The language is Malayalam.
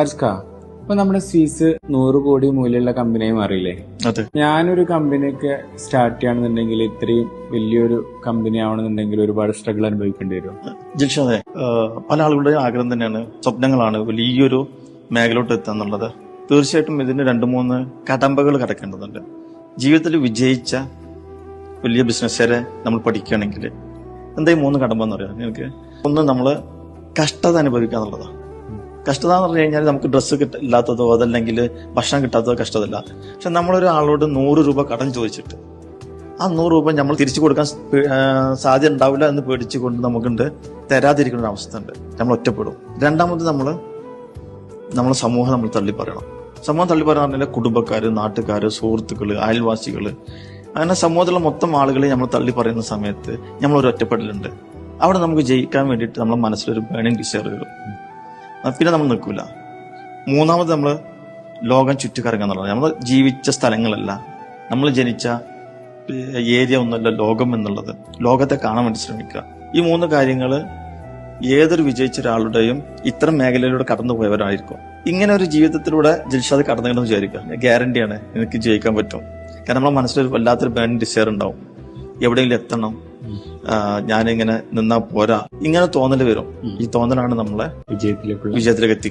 ഹർസ്ക ഇപ്പൊ നമ്മുടെ സ്വീസ് നൂറ് കോടി മൂല്യമുള്ള കമ്പനിയായി മാറിയില്ലേ? അതെ. ഞാനൊരു കമ്പനിയൊക്കെ സ്റ്റാർട്ട് ചെയ്യണമെന്നുണ്ടെങ്കിൽ ഇത്രയും വലിയൊരു കമ്പനി ആവണമെന്നുണ്ടെങ്കിൽ ഒരുപാട് സ്ട്രഗിൾ അനുഭവിക്കേണ്ടി വരും. ജിൽഷാദെ പല ആളുകളുടെയും ആഗ്രഹം തന്നെയാണ് സ്വപ്നങ്ങളാണ് വലിയൊരു മേഖലോട്ട് എത്തുക എന്നുള്ളത് തീർച്ചയായിട്ടും ഇതിന് രണ്ട് മൂന്ന് കടമ്പകൾ കടക്കേണ്ടതുണ്ട്. ജീവിതത്തിൽ വിജയിച്ച വലിയ ബിസിനസ്സുകാരെ നമ്മൾ പഠിക്കുകയാണെങ്കിൽ എന്താ മൂന്ന് കടമ്പ എന്ന് പറയാം? എനിക്ക് ഒന്ന് നമ്മൾ കഷ്ടത അനുഭവിക്കുക എന്നുള്ളതാണ്. കഷ്ടത എന്ന് പറഞ്ഞു കഴിഞ്ഞാൽ നമുക്ക് ഡ്രസ്സ് കിട്ട ഇല്ലാത്തതോ അതല്ലെങ്കിൽ ഭക്ഷണം കിട്ടാത്തതോ കഷ്ടതല്ല പക്ഷെ നമ്മളൊരാളോട് നൂറ് രൂപ കടം ചോദിച്ചിട്ട് ആ നൂറ് രൂപ നമ്മൾ തിരിച്ചു കൊടുക്കാൻ സാധ്യത ഉണ്ടാവില്ല എന്ന് പേടിച്ചുകൊണ്ട് നമുക്കുണ്ട്. തരാതിരിക്കുന്ന ഒരു അവസ്ഥ ഉണ്ട്. നമ്മൾ ഒറ്റപ്പെടും. രണ്ടാമത് നമ്മൾ നമ്മളെ സമൂഹം നമ്മൾ തള്ളി പറയണം സമൂഹം തള്ളി പറയുന്ന പറഞ്ഞാൽ കുടുംബക്കാര് നാട്ടുകാര് സുഹൃത്തുക്കൾ അയൽവാസികൾ അങ്ങനെ സമൂഹത്തിലുള്ള മൊത്തം ആളുകളെ നമ്മൾ തള്ളി പറയുന്ന സമയത്ത് നമ്മൾ ഒരു ഒറ്റപ്പെടലുണ്ട്. അവിടെ നമുക്ക് ജയിക്കാൻ വേണ്ടിയിട്ട് നമ്മളെ മനസ്സിലൊരു ബേണിംഗ് ആ, പിന്നെ നമ്മൾ നിൽക്കൂല. മൂന്നാമത് നമ്മൾ ലോകം ചുറ്റിക്കറങ്ങുക എന്നുള്ളത് നമ്മൾ ജീവിച്ച സ്ഥലങ്ങളല്ല. നമ്മൾ ജനിച്ച ഏരിയ ഒന്നല്ല ലോകം എന്നുള്ളത്. ലോകത്തെ കാണാൻ വേണ്ടി ശ്രമിക്കുക. ഈ മൂന്ന് കാര്യങ്ങൾ ഏതൊരു വിജയിച്ച ഒരാളുടെയും ഇത്തരം മേഖലയിലൂടെ കടന്നു പോയവരായിരിക്കും ഇങ്ങനെ ഒരു ജീവിതത്തിലൂടെ ജിൽഷാദ് കടന്നു വിചാരിക്കുക. ഗ്യാരണ്ടിയാണ് എനിക്ക് ജയിക്കാൻ പറ്റും. കാരണം നമ്മളെ മനസ്സിലൊരു വല്ലാത്തൊരു ബേൺ ഡിസയർ ഉണ്ടാവും. എവിടെയെങ്കിലും എത്തണം. ഞാനിങ്ങനെ നിന്നാ പോരാ. ഇങ്ങനെ തോന്നൽ വരും. ഈ തോന്നലാണ് നമ്മളെ വിജയത്തിലേക്ക് വിജയത്തിലേക്ക് എത്തി